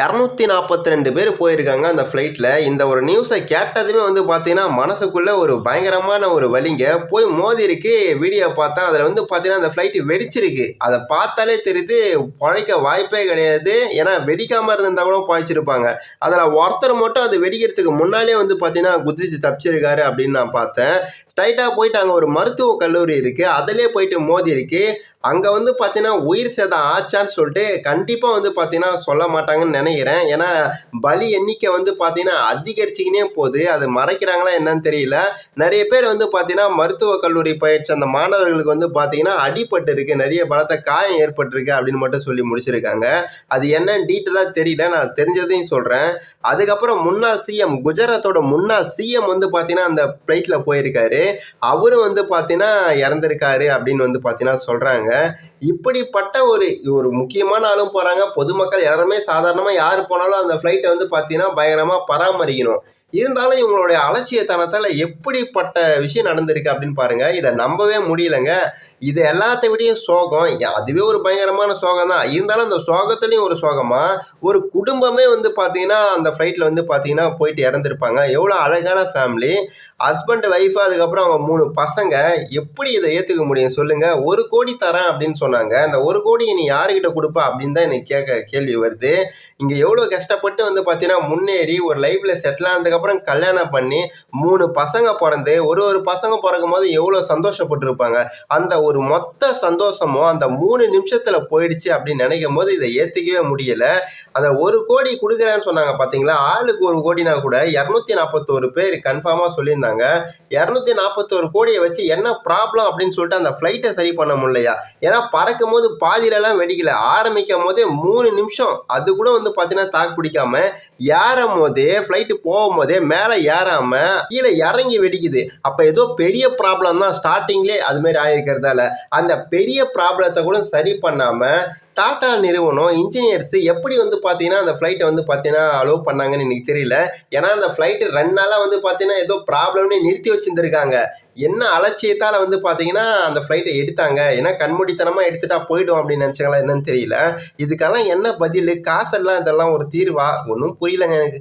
இரநூத்தி நாற்பத்தி ரெண்டு பேர் போயிருக்காங்க அந்த ஃப்ளைட்டில் இந்த ஒரு நியூஸை கேட்டதுமே வந்து பார்த்தீங்கன்னா மனசுக்குள்ளே ஒரு பயங்கரமான ஒரு வலிங்க. போய் மோதி இருக்கு வீடியோ பார்த்தா அதில் வந்து பார்த்தீங்கன்னா அந்த ஃப்ளைட்டு வெடிச்சிருக்கு. அதை பார்த்தாலே தெரியுது பழைக்க வாய்ப்பே கிடையாது. ஏன்னா வெடிக்காமல் இருந்தால் கூட பழைச்சிருப்பாங்க. அதில் ஒருத்தர் மட்டும் அது வெடிக்கிறதுக்கு முன்னாலே வந்து பார்த்தீங்கன்னா குதித்து தப்பிச்சிருக்காரு அப்படின்னு நான் பார்த்தேன். ஸ்ட்ரைட்டாக போயிட்டு அங்கே ஒரு மருத்துவ கல்லூரி இருக்குது அதிலே போயிட்டு மோதி இருக்கு அங்கே வந்து பார்த்தீங்கன்னா உயிர் சேதம் ஆச்சான்னு சொல்லிட்டு கண்டிப்பாக வந்து பார்த்தீங்கன்னா சொல்ல மாட்டாங்கன்னு நினைக்கிறேன். ஏன்னா பலி எண்ணிக்கை வந்து பார்த்தீங்கன்னா அதிகரிச்சுக்கினே போகுது. அது மறைக்கிறாங்களா என்னன்னு தெரியல. நிறைய பேர் வந்து பார்த்தீங்கன்னா மருத்துவக் கல்லூரி பயிற்சி அந்த மாணவர்களுக்கு வந்து பார்த்தீங்கன்னா அடிபட்டு இருக்கு. நிறைய பலத்த காயம் ஏற்பட்டிருக்கு அப்படின்னு மட்டும் சொல்லி முடிச்சிருக்காங்க. அது என்னன்னு டீட்டெயிலாக தெரியல. நான் தெரிஞ்சதையும் சொல்கிறேன் அதுக்கப்புறம் முன்னாள் சிஎம் குஜராத்தோட முன்னாள் சிஎம் வந்து பார்த்தீங்கன்னா அந்த ஃப்ளைட்டில் போயிருக்காரு. அவரும் வந்து பார்த்தீங்கன்னா இறந்துருக்காரு அப்படின்னு வந்து பார்த்தீங்கன்னா சொல்கிறாங்க இப்படிப்பட்ட ஒரு ஒரு முக்கியமான ஆளும் போகிறாங்க பொதுமக்கள் எல்லாருமே சாதாரணமாக யார் போனாலும் அந்த ஃப்ளைட்டை வந்து பார்த்தீங்கன்னா பயங்கரமாக பராமரிக்கணும். இருந்தாலும் இவங்களுடைய அலட்சியத்தனத்தால் எப்படிப்பட்ட விஷயம் நடந்திருக்கு அப்படின்னு பாருங்க. இதை நம்பவே முடியலங்க. இது எல்லாத்த விடையும் சோகம். அதுவே ஒரு பயங்கரமான சோகம் தான் இருந்தாலும் அந்த சோகத்துலேயும் ஒரு சோகமாக ஒரு குடும்பமே வந்து பார்த்தீங்கன்னா அந்த ஃப்ளைட்டில் வந்து பார்த்தீங்கன்னா போயிட்டு இறந்துருப்பாங்க. எவ்வளோ அழகான ஃபேமிலி ஹஸ்பண்ட் ஒய்ஃபு அதுக்கப்புறம் அவங்க மூணு பசங்க. எப்படி இதை ஏற்றுக்க முடியும் சொல்லுங்கள் ஒரு கோடி தரேன் அப்படின்னு சொன்னாங்க. அந்த ஒரு கோடி நீ யாருக்கிட்ட கொடுப்ப அப்படின்னு தான் எனக்கு கேட்க கேள்வி வருது. இங்கே எவ்வளோ கஷ்டப்பட்டு வந்து பார்த்தீங்கன்னா முன்னேறி ஒரு லைஃப்பில் செட்டில் அதுக்கப்புறம் கல்யாணம் பண்ணி மூணு பசங்க பிறந்து ஒரு ஒரு பசங்க பிறக்கும் போது எவ்வளோ சந்தோஷப்பட்டிருப்பாங்க. அந்த ஒரு மொத்த சந்தோஷமும் அந்த மூணு நிமிஷத்தில் போயிடுச்சு அப்படின்னு நினைக்கும் போது இதை ஏற்றுக்கவே முடியல. அந்த ஒரு கோடி கொடுக்குறேன்னு சொன்னாங்க பார்த்தீங்களா ஆளுக்கு ஒரு கோடினா கூட இரநூத்தி நாற்பத்தோரு பேர் கன்ஃபார்மாக சொல்லியிருந்தாங்க. இரநூத்தி நாற்பத்தோரு கோடியை வச்சு என்ன ப்ராப்ளம் அப்படின்னு சொல்லிட்டு அந்த ஃப்ளைட்டை சரி பண்ண முடியலையா? ஏன்னா பறக்கும் போது பாதியிலலாம் வெடிக்கல. ஆரம்பிக்கும் போதே மூணு நிமிஷம். அது கூட வந்து பார்த்தீங்கன்னா தாக்கு பிடிக்காம ஏறும் போதே ஃப்ளைட்டு போகும்போது மேலே ஏறாம கீழே இறங்கி வெடிக்குது. அப்போ ஏதோ பெரிய ப்ராப்ளம் தான் ஸ்டார்டிங்லேயே அதுமாரி ஆயிருக்கிறதால அந்த பெரிய ப்ராப்ளத்தை கூட சரி பண்ணாமல் டாடா நிறுவனம் இன்ஜினியர்ஸ் எப்படி வந்து பார்த்தீங்கன்னா அந்த ஃப்ளைட்டை வந்து பார்த்தீங்கன்னா அலோவ் பண்ணாங்கன்னு எனக்கு தெரியல. ஏன்னா அந்த ஃப்ளைட்டு ரெண்டு நாளாக வந்து பார்த்தீங்கன்னா ஏதோ ப்ராப்ளம்னு நிறுத்தி வச்சுருந்துருக்காங்க. என்ன அலட்சியத்தால் வந்து பார்த்தீங்கன்னா அந்த ஃப்ளைட்டை எடுத்தாங்க. ஏன்னா கண்மூடித்தனமாக எடுத்துட்டா போயிடும் அப்படின்னு நினச்சாங்களா என்னன்னு தெரியல. இதுக்கெல்லாம் என்ன பதில்? காசெல்லாம் இதெல்லாம் ஒரு தீர்வா? ஒன்றும் புரியலங்க எனக்கு.